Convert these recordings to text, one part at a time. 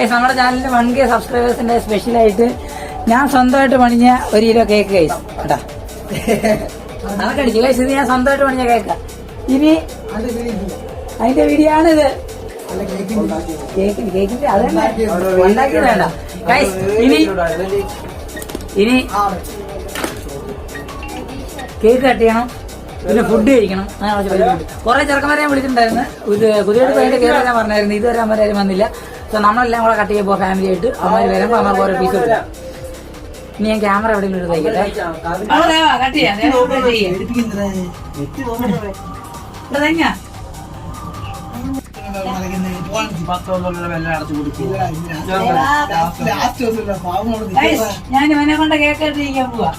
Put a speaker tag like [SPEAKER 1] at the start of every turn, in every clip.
[SPEAKER 1] Ace നമ്മുടെ ചാനലിൽ one K സബ്സ്ക്രൈബേഴ്സിന്റെ സ്പെഷ്യലായിട്ട് ഞാൻ സ്വന്തമായിട്ട് പണിഞ്ഞ ഒരു കിലോ കേക്ക് കഴിച്ചു കേട്ടാ? അടിച്ചു കഴിച്ചു ഇത് ഞാൻ സ്വന്തമായിട്ട് പണിഞ്ഞ കേക്ക് ഇനി അതിന്റെ വീഡിയോ വേണ്ട. ഗൈസ് ഇനി കേക്ക് കട്ട് ചെയ്യണം. പിന്നെ ഫുഡ് കഴിക്കണം. അങ്ങനെ കുറെ ചെറുക്കന്മാരെ ഞാൻ വിളിച്ചിട്ടുണ്ടായിരുന്നു. ഇത് പുതിയ കേക്ക് ഞാൻ പറഞ്ഞായിരുന്നു. ഇതുവരെ അമ്മ വന്നില്ല. സോ നമ്മളെല്ലാം കൂടെ കട്ട് ചെയ്യുമ്പോൾ ഫാമിലി ആയിട്ട്. അമ്മ വരുമ്പോൾ അമ്മ ഓരോ പീസ് കൊടുക്കും. ഇനി ഞാൻ ക്യാമറ എവിടെയെങ്കിലും എടുത്ത് തയ്ക്കട്ടെ. ഞാൻ ഇവിടെ. ഇവിടെ ഇവനെ കൊണ്ട് കേട്ടിരിക്കാൻ പോവാ.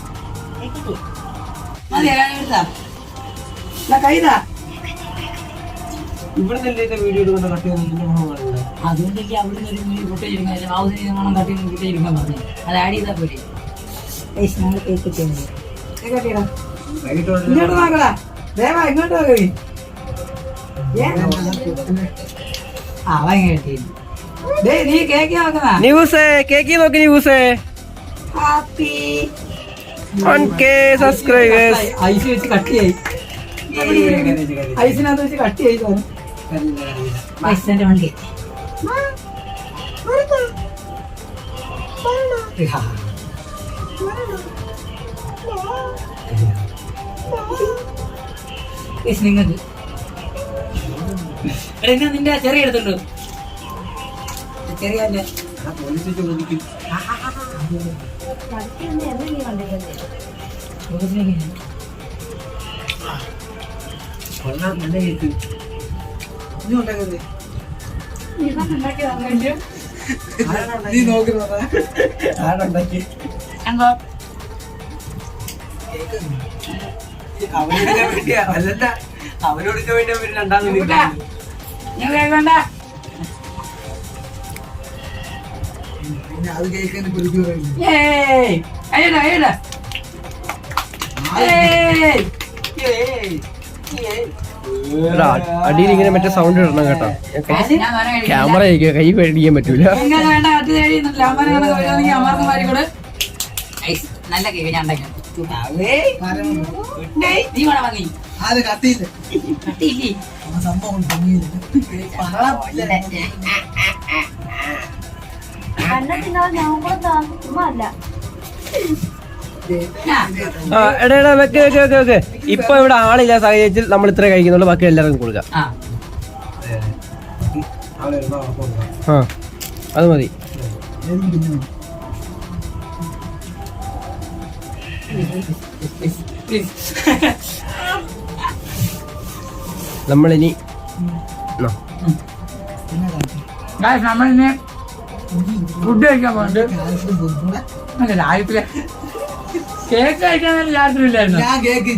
[SPEAKER 1] കൈതാ
[SPEAKER 2] വീഡിയോ എടുക്കുന്ന കട്ട് ചെയ്യുന്ന
[SPEAKER 1] അതുകൊണ്ട് എനിക്ക് അവിടെ നിന്ന് ഒരു ഫോട്ടോ എടുക്കാൻ ഹൗസിൽ നിന്നും കട്ടി ഫോട്ടോ എടുക്കാൻ പറഞ്ഞു. അത് ആഡ് ചെയ്താൽ പോരെ. ഞങ്ങൾ കേക്ക് ചെയ്യുന്നത് കേക്ക് കട്ടിയടാ. ഇങ്ങോട്ട് നോക്കടാ ദേവാ ഇങ്ങോട്ട് നോക്കി നീ കേക്ക് നോക്കുന്ന.
[SPEAKER 2] ന്യൂസ് കേക്ക് നോക്കി ന്യൂസ്
[SPEAKER 1] ഹാപ്പി
[SPEAKER 2] സബ്സ്ക്രൈബേഴ്സ്.
[SPEAKER 1] ഐസ് വെച്ച് കട്ടിയായി. ഐസിനകത്ത് വെച്ച് കട്ടിയായി തോന്നും ഐസിന്റെ വണ്ടി നിങ്ങൾക്ക് എടാ, ഇന്ന് നിന്റെ ചെറിയ എടുത്തുണ്ടോ ചെറിയ എന്റെ
[SPEAKER 2] നീ നോക്കുന്നതാ
[SPEAKER 1] കണ്ടോ
[SPEAKER 2] അവനെടുക്കാൻ വേണ്ടിയാ അല്ലല്ല അവനോടുക്കാൻ വേണ്ടിയാ പിന്നെ രണ്ടാം
[SPEAKER 1] കേൾക്കണ്ട
[SPEAKER 2] അത് കേൾക്കാൻ കുറിച്ച്
[SPEAKER 1] ഏയ്
[SPEAKER 2] അടിയിൽ ഇങ്ങനെ മറ്റേ സൗണ്ട് ഇടണം കേട്ടോ. ക്യാമറ കൈ പേടിക്കാൻ പറ്റൂല.
[SPEAKER 1] നല്ല കേക്ക് ഞാൻ ഉണ്ടാക്കി. നീ വേണം വാങ്ങി
[SPEAKER 3] അത് കത്തിയില്ല.
[SPEAKER 1] കട്ടിയില്ലേ
[SPEAKER 3] ആ സംഭവം
[SPEAKER 4] ഞാൻ കൂടെ
[SPEAKER 1] ആ,
[SPEAKER 2] ആ എടാ എടാ വെക്ക് വെക്ക് വെക്ക് വെക്ക്. ഇപ്പൊ ഇവിടെ ആളില്ല സാഹചര്യത്തിൽ നമ്മൾ ഇത്ര കഴിക്കുന്നുള്ളൂ ബാക്കി എല്ലാവർക്കും കൊടുക്കാം.
[SPEAKER 1] ആ.
[SPEAKER 2] ആ അത് മതി. നമ്മളിനി
[SPEAKER 1] നമ്മളിനി ഫുഡ് കഴിക്കാൻ പോകുന്നുണ്ട് അല്ല രാവിലെ കേക്ക് കഴിക്കാൻ രാത്രിയില്ലായിരുന്നു
[SPEAKER 3] ഞാൻ കേക്ക്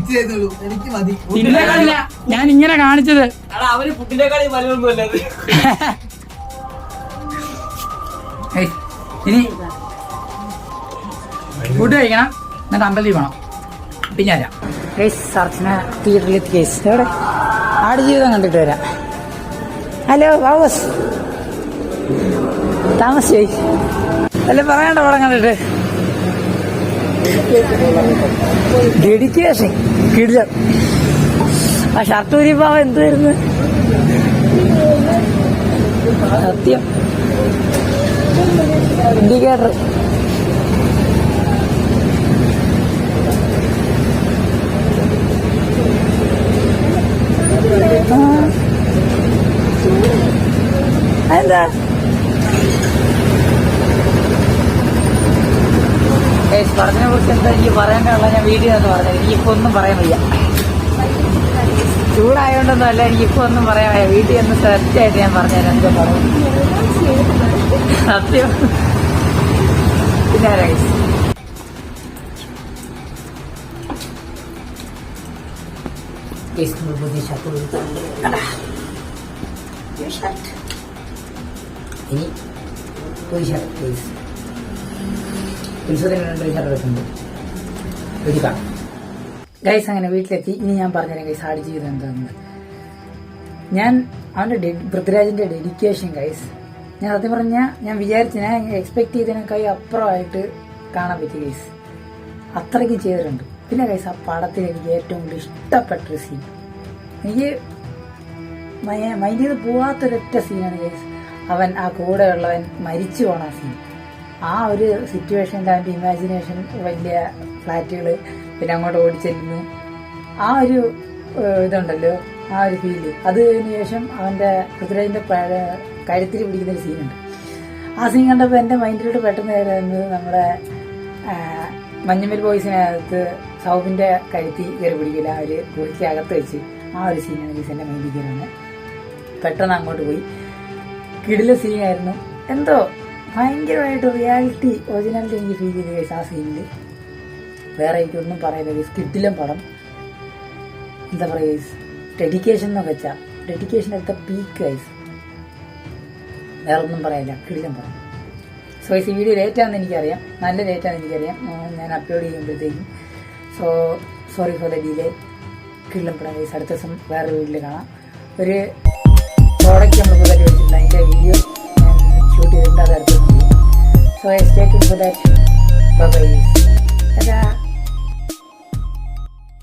[SPEAKER 3] എനിക്ക് മതി.
[SPEAKER 1] ഇന്നല്ല ഞാൻ ഇങ്ങനെ കാണിച്ചത്.
[SPEAKER 2] അവർ ഫുഡിനെക്കാളി വലുതൊന്നുമല്ല അത്.
[SPEAKER 1] ഏയ്, ഇനി ഫുഡ് കഴിക്കണം. എന്നിട്ട് അമ്പലത്തിൽ പോകണം പിന്നെ വരാം സർച്ചിനെ സർച്ചന തിയേറ്ററിൽ കേസ്. എവിടെ? ആടുജീവിതം കണ്ടിട്ട് വരാം. ഹലോ വാവസ്. താമസിച്ചു? അല്ല പറയണ്ട പടം കണ്ടിട്ട്. ഡെഡിക്കേഷൻ കിടിലർ ആ ഷർട്ട് ഊരിപ്പോ എന്ത് വരുന്നു? സത്യം. ഇൻഡിക്കേറ്റർ എന്താ പടത്തിനെ കുറിച്ച് എന്താ എനിക്ക് പറയാനുള്ള ഞാൻ വീഡിയോ എന്ന് പറഞ്ഞത്? എനിക്കിപ്പോ ഒന്നും പറയാൻ വയ്യ. ചൂടായോണ്ടൊന്നും അല്ല എനിക്കിപ്പോ ഒന്നും പറയാൻ വയ്യ. വീട്ടിൽ ഒന്ന് സെർച്ച് ആയിട്ട് ഞാൻ പറഞ്ഞുതരാം എന്തോ പറയാം സത്യം. പിന്നെ റൈസ് ഇനി ഷർട്ട് പ്ലീസ് വെക്കുന്നുണ്ട് എടുക്കാം ഗൈസ് അങ്ങനെ വീട്ടിലെത്തി. ഇനി ഞാൻ പറഞ്ഞുതരാം ഗൈസ് ആട് ജീവിതം എന്താണെന്ന്. ഞാൻ അവന്റെ പൃഥ്വിരാജിന്റെ ഡെഡിക്കേഷൻ ഗൈസ് ഞാൻ സത്യം പറഞ്ഞാൽ ഞാൻ വിചാരിച്ച ഞാൻ എക്സ്പെക്ട് ചെയ്തതിനേക്കായി അപ്പുറമായിട്ട് കാണാൻ പറ്റി ഗൈസ് അത്രയ്ക്ക് ചെയ്തിട്ടുണ്ട്. പിന്നെ ഗൈസ് ആ പടത്തിൽ എനിക്ക് ഏറ്റവും കൂടുതൽ ഇഷ്ടപ്പെട്ടൊരു സീൻ എനിക്ക് മൈൻഡ് ചെയ്ത് പോവാത്തൊരൊറ്റ സീനാണ് ഗൈസ് അവൻ ആ കൂടെയുള്ളവൻ മരിച്ചു പോണ സീൻ ആ ഒരു സിറ്റുവേഷനിൽ അവന്റെ ഇമാജിനേഷൻ വലിയ ഫ്ലാറ്റുകൾ പിന്നെ അങ്ങോട്ട് ഓടിച്ചെല്ലുന്നു. ആ ഒരു ഇതുണ്ടല്ലോ ആ ഒരു ഫീൽ അത് കഴിഞ്ഞ ശേഷം അവന്റെ പൃഥ്വിരാജിന്റെ കഴുത്തിൽ പിടിക്കുന്ന ഒരു സീനുണ്ട് ആ സീൻ കണ്ടപ്പോൾ എന്റെ മൈൻഡിലോട്ട് പെട്ടെന്ന് കയറുന്നത് നമ്മുടെ മഞ്ഞുമൽ ബോയ്സിനകത്ത് സൗബിന്റെ കഴുത്തി കയറി പിടിക്കില്ല ആ ഒരു അകത്ത് വെച്ച് ആ ഒരു സീനാണ് ഈ എന്റെ മൈൻഡിൽ കയറുന്നത് പെട്ടെന്ന് അങ്ങോട്ട് പോയി. കിടില സീനായിരുന്നു എന്തോ ഭയങ്കരമായിട്ട് റിയാലിറ്റി ഒറിജിനാലിറ്റി എനിക്ക് ഫീൽ ചെയ്ത് കേസ് ആ സീനിൽ വേറെ എനിക്കൊന്നും പറയുന്നത് കേസ് കിട്ടിലും പടം. എന്താ പറയുക കേസ് ഡെഡിക്കേഷൻ എന്നൊക്കെ വെച്ചാൽ ഡെഡിക്കേഷൻ എടുത്ത പീക്ക് ഗൈസ് വേറെ ഒന്നും പറയില്ല കിടിലം പടം. സോ ഈ വീഡിയോ ലേറ്റ് ആണെന്ന് എനിക്കറിയാം. നല്ല ലേറ്റ് ആണെന്ന് എനിക്കറിയാം. ഞാൻ അപ്ലോഡ് ചെയ്യുമ്പോഴത്തേക്കും. So sorry for the delay കിടിലം പടം ഗൈസ് അടുത്ത ദിവസം വേറെ വീട്ടിൽ കാണാം. ഒരു പ്രോഡക്റ്റ് നമ്മൾ പുതിയ വെച്ചിട്ടുണ്ട് അതിന്റെ video shooting another video. So I stay tuned for that. Bye bye. ta